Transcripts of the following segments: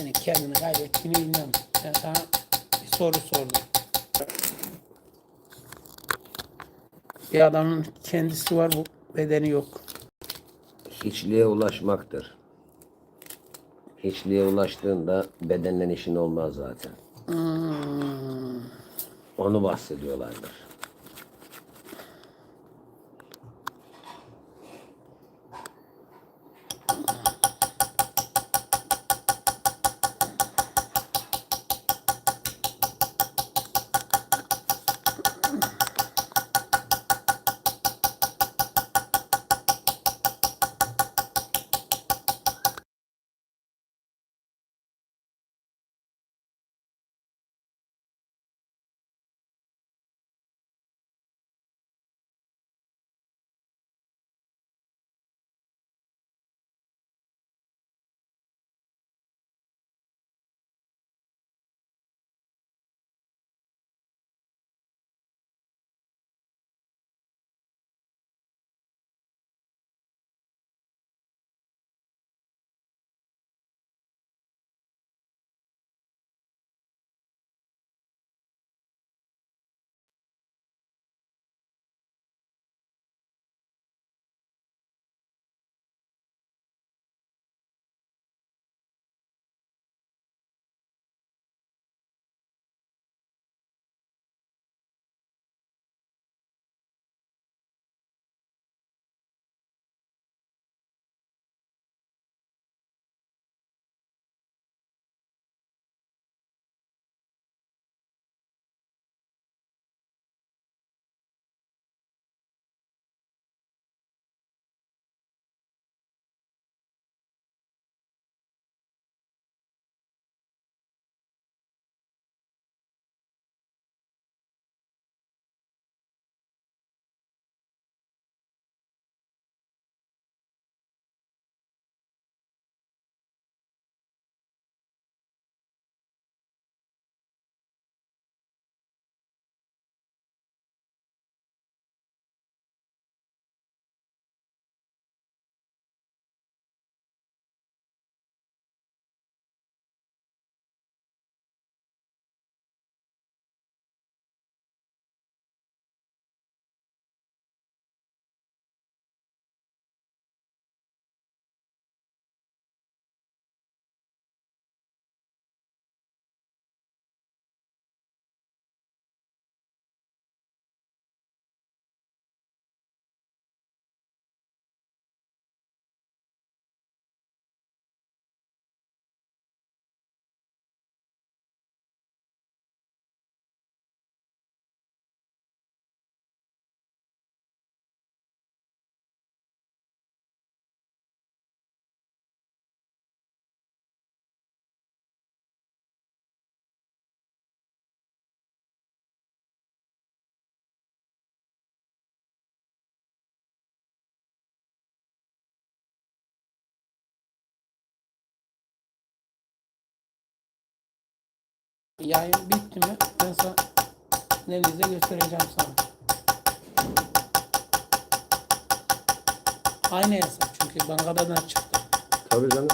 Senin kendini kaybettiğini bilmiyorum. Ben sana bir soru sordum. Bir adamın kendisi var bu bedeni yok. Hiçliğe ulaşmaktır. Hiçliğe ulaştığında bedenle işin olmaz zaten. Hmm. Onu bahsediyorlardır. Yayın bitti mi? Ben sana denize göstereceğim sana. Aynı hesap çünkü bankadan çıktı. Tabii canım.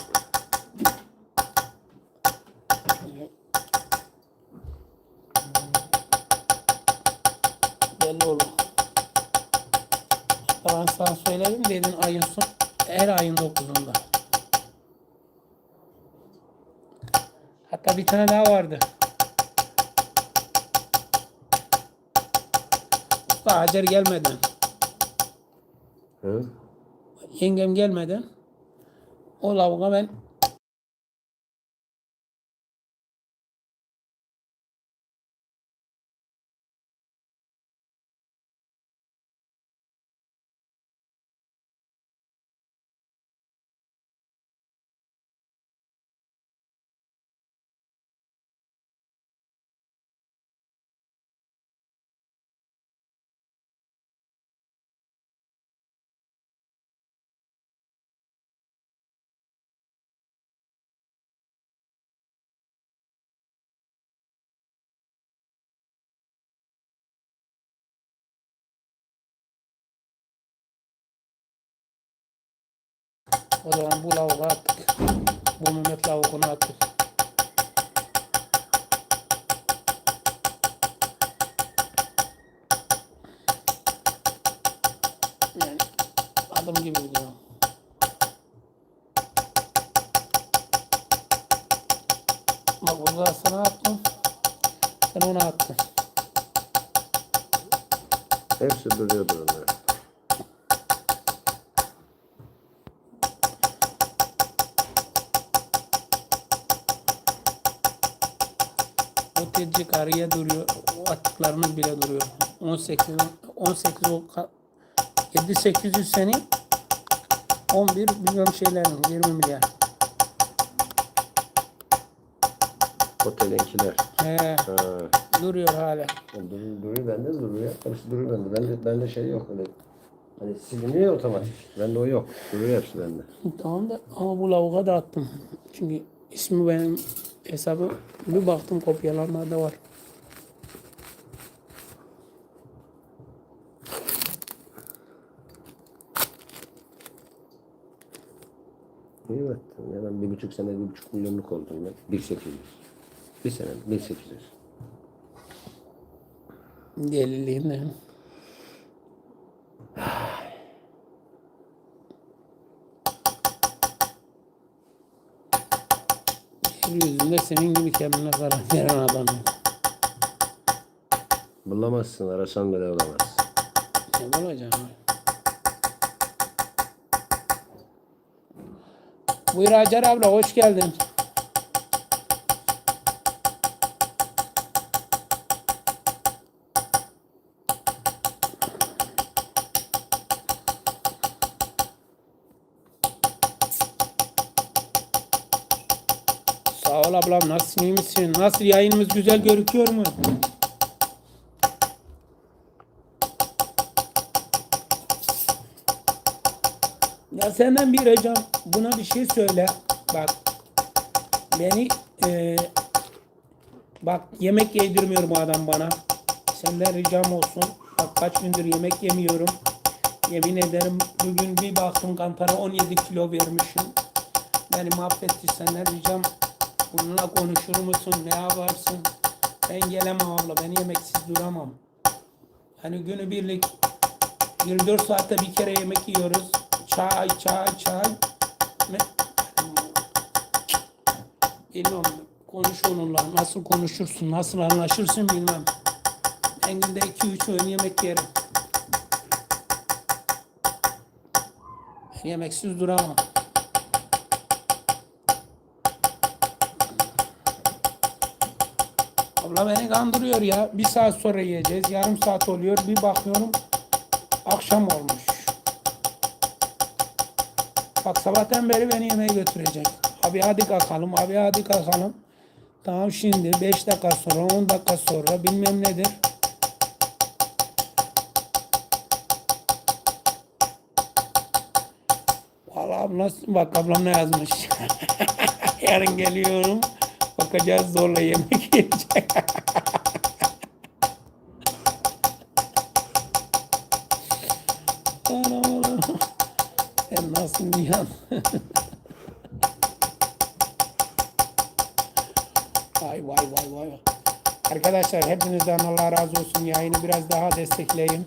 Belli olur. Ben sana söyledim dedin ayın son, her ayın 9'unda. Hatta bir tane daha vardı. Usta Hacer gelmeden, Hı? yengem gelmeden o lavuğa ben O zaman bu lavuğu attık. Bu Mehmet lavuğunu attık. Yani adam gibi gidiyor. Bak burada sana attım. Sen ona attın. Hepsi duruyordur onlar. O tecik araya duruyor. O attıklarımız bile duruyor. 18 18 o ka- 7 800 senin 11 bilmem şeylerin 20 milyar. Otelinkiler. He, Ha. duruyor hala. Duruyor, duruyor bende de duruyor. Hepsi duruyor bende. Bende, bende şey yok öyle. Hani siliniyor ya otomatik. Bende o yok. Duruyor hepsi bende. Tamam da ama bu lavuğa da attım. Çünkü ismi benim hesabı bir baktım kopyalanmada var. Baktım ya ben bir buçuk sene bir buçuk milyonluk oldum ben. Bir sekiz yüz. Bir sene bir sekiz yüz. Deliliğinden. Yeryüzünde senin gibi kendine karar veren adam yok. Bulamazsın arasan bile bulamazsın. Ne bulacağım? Buyur Hacer abla hoş geldin. Ablam nasılsın iyi misin? Nasıl yayınımız güzel görüküyor mu? Ya senden bir ricam buna bir şey söyle. Bak beni e, bak yemek yedirmiyor bu adam bana. Senden ricam olsun. Bak kaç gündür yemek yemiyorum. Yemin ederim bugün bir baktım kantara 17 kilo vermişim. Beni mahvetti senden ricam. Bununla konuşur musun? Ne yaparsın? Ben gelemem abla. Ben yemeksiz duramam. Hani günü birlik 24 saatte bir kere yemek yiyoruz. Çay, çay, çay. Ne? Bilmiyorum. Konuş onunla. Nasıl konuşursun, nasıl anlaşırsın bilmem. Ben günde 2-3 öğün yemek yerim. Yemeksiz duramam. Abla beni kandırıyor ya. Bir saat sonra yiyeceğiz. Yarım saat oluyor. Bir bakıyorum akşam olmuş. Bak sabahtan beri beni yemeğe götürecek. Abi hadi kalkalım, abi hadi kalkalım. Tamam şimdi 5 dakika sonra, 10 dakika sonra bilmem nedir. Vallahi abla, bak ablam ne yazmış. Yarın geliyorum. Bakacağız zorla yemek yiyecek. Anam anam. Sen nasıl Nihan? vay vay vay vay. Arkadaşlar hepinizden Allah razı olsun. Yayını biraz daha destekleyin.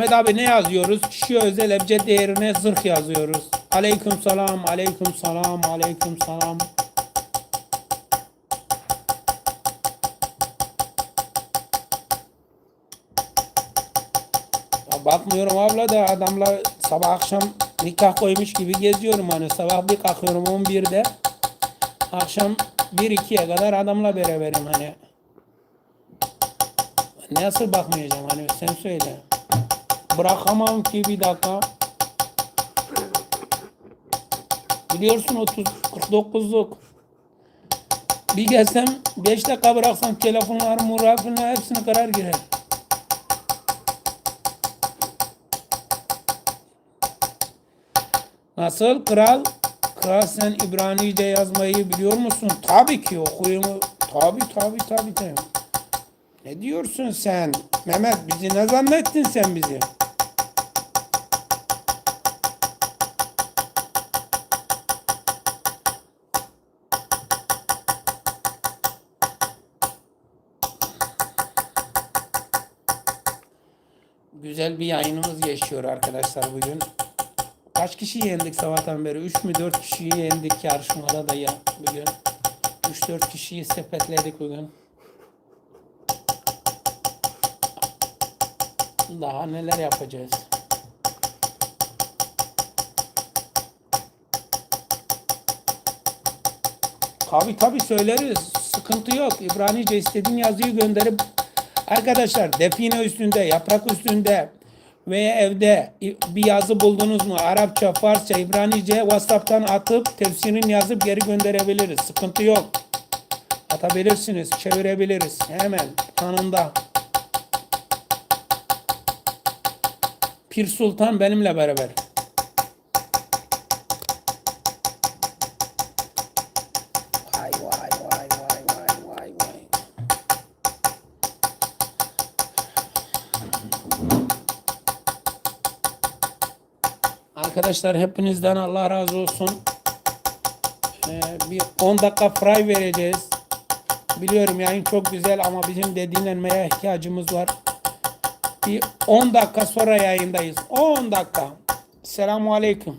Ahmet abi ne yazıyoruz? Kişiye özel ebced değerine zırh yazıyoruz. Aleyküm selam, aleyküm selam, aleyküm selam. Ya bakmıyorum abla da adamla sabah akşam nikah koymuş gibi geziyorum hani sabah bir kalkıyorum 11'de akşam 1-2'ye kadar adamla beraberim hani. Nasıl bakmayacağım hani sen söyle. Bırakamam ki bir dakika. Biliyorsun 30 49'luk. Bir gelsem 5 dakika bıraksam telefonlarım, murafını hepsini kırar girer. Nasıl kral? Kral sen İbranice yazmayı biliyor musun? Tabii ki okuyumu. Tabii tabii tabii tabii. Ne diyorsun sen? Mehmet bizi ne zannettin sen bizi? Güzel bir yayınımız geçiyor arkadaşlar bugün. Kaç kişi yendik sabahtan beri? 3 mü 4 kişiyi yendik yarışmada da ya bugün. 3-4 kişiyi sepetledik bugün. Daha neler yapacağız? Tabi tabi söyleriz. Sıkıntı yok. İbranice istediğin yazıyı gönderip arkadaşlar define üstünde, yaprak üstünde veya evde bir yazı buldunuz mu? Arapça, Farsça, İbranice WhatsApp'tan atıp tefsirini yazıp geri gönderebiliriz. Sıkıntı yok. Atabilirsiniz, çevirebiliriz. Hemen anında. Pir Sultan benimle beraber. Arkadaşlar hepinizden Allah razı olsun. Ee, bir 10 dakika fry vereceğiz. Biliyorum yayın çok güzel ama bizim de dinlenmeye ihtiyacımız var. Bir 10 dakika sonra yayındayız. 10 dakika. Selamun Aleyküm.